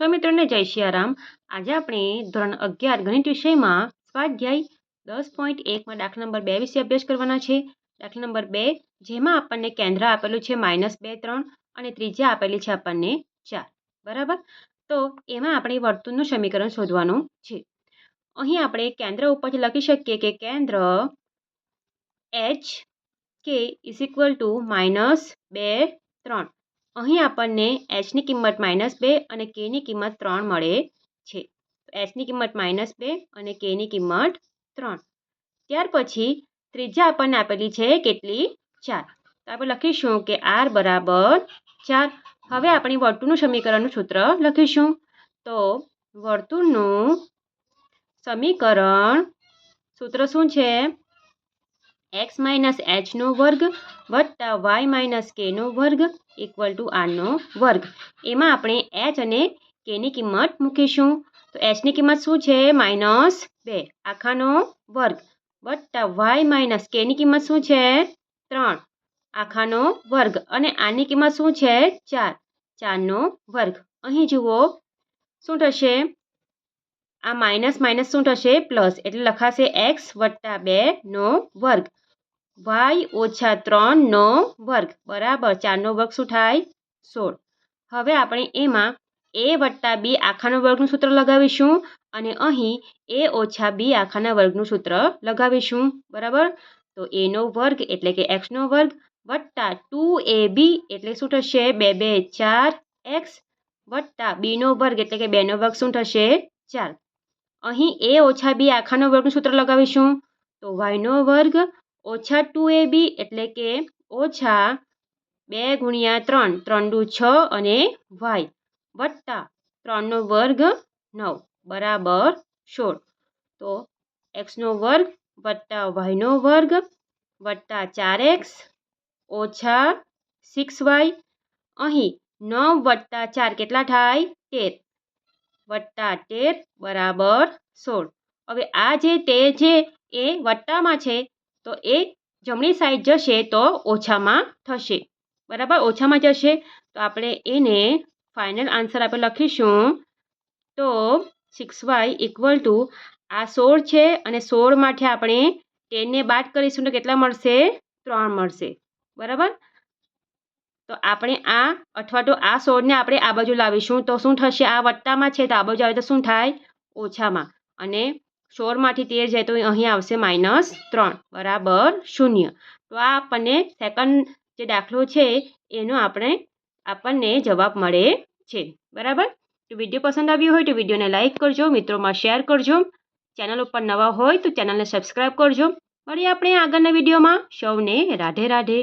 સો મિત્રોને જય સિયારામ આજે આપણે ધોરણ અગિયાર ગણિત વિષયમાં સ્વાધ્યાય દસ પોઈન્ટ એકમાં દાખલા નંબર બે વિશે અભ્યાસ કરવાના છે. દાખલા નંબર બે, જેમાં આપણને કેન્દ્ર આપેલું છે માઇનસ બે, ત્રણ અને ત્રિજ્યા આપેલી છે આપણને ચાર. બરાબર? તો એમાં આપણે વર્તુળનું સમીકરણ શોધવાનું છે. અહીં આપણે કેન્દ્ર ઉપરથી લખી શકીએ કે કેન્દ્ર H K is equal to minus બે, ત્રણ. અહીં આપણને એચની કિંમત માઇનસ બે અને કેની કિંમત ત્રણ મળે છે. એચની કિંમત માઇનસ બે અને કેની કિંમત ત્રણ. ત્યાર પછી ત્રીજા આપણને આપેલી છે કેટલી? ચાર. તો આપણે લખીશું કે આર બરાબર ચાર. હવે આપણે વર્તુળનું સમીકરણનું સૂત્ર લખીશું. તો વર્તુળનું સમીકરણ સૂત્ર શું છે? એક્સ માઇનસ એચનો વર્ગ વત્તા વાય માઇનસ કેનો વર્ગ ઇક્વલ ટુ આરનો વર્ગ. એમાં આપણે એચ અને કેની કિંમત મૂકીશું. તો એચની કિંમત શું છે? માઇનસ બે. આખાનો વર્ગ વત્તા વાય માઇનસ કેની કિંમત શું છે? ત્રણ. આખાનો વર્ગ. અને આની કિંમત શું છે? ચાર. ચારનો વર્ગ. અહીં જુઓ. શું થશે? આ માઇનસ માઇનસ શું થશે? પ્લસ. એટલે લખાશે એક્સ વત્તા બેનો વર્ગ. વાય ઓછા ત્રણનો વર્ગ. બરાબર. ચારનો વર્ગ શું થાય? સોળ. હવે આપણે એમાં એ વત્તા બી આખાના વર્ગનું સૂત્ર લગાવીશું અને અહીં એ ઓછા બી આખાના વર્ગનું સૂત્ર લગાવીશું. બરાબર? તો એનો વર્ગ એટલે કે એક્સનો વર્ગ વત્તા ટુ એ બી એટલે શું થશે? બે બે, ચાર, એક્સ વત્તા બીનો વર્ગ એટલે કે બેનો વર્ગ શું થશે? ચાર. અહીં એ ઓછા બી આખાનો વર્ગનું સૂત્ર લગાવીશું. તો વાયનો વર્ગ ઓછા ટુ એ બી એટલે કે ઓછા બે ગુણ્યા ત્રણ. ત્રણ દુ છ અને વાય વત્તા ત્રણનો વર્ગ નવ. બરાબર સોળ. તો એક્સનો વર્ગ વત્તા વાયનો વર્ગ વત્તા ચાર એક્સ ઓછા સિક્સ વાય અહીં નવ વત્તા ચાર કેટલા થાય? તેર. વત્તા તેર બરાબર સોળ. હવે આ જે તેર છે એ વત્તામાં છે, તો એ જમણી સાઈડ જશે તો ઓછામાં થશે. બરાબર? ઓછામાં જશે. તો આપણે એને ફાઇનલ આન્સર આપણે લખીશું. તો સિક્સ વાય ઇક્વલ ટુ આ સોળ છે અને સોળમાંથી આપણે ટેનને બાદ કરીશું તો કેટલા મળશે? ત્રણ મળશે. બરાબર? આપણે આ અથવા તો આ સોળને આપણે આ બાજુ લાવીશું. તો શું થશે? આ વત્તામાં છે તો આ બાજુ આવે તો શું થાય? ઓછામાં. અને સોળમાંથી તેર જાય તો અહીં આવશે માઇનસ ત્રણ. બરાબર શૂન્ય. તો આ આપણને સેકન્ડ જે દાખલો છે, એનો આપણે, આપણને જવાબ મળે છે. બરાબર? તો વીડિયો પસંદ આવ્યો હોય તો વિડીયોને લાઇક કરજો, મિત્રોમાં શેર કરજો. ચેનલ ઉપર નવા હોય તો ચેનલને સબસ્ક્રાઈબ કરજો. મળીએ આપણે આગળના વિડીયોમાં. સૌને રાધે રાધે.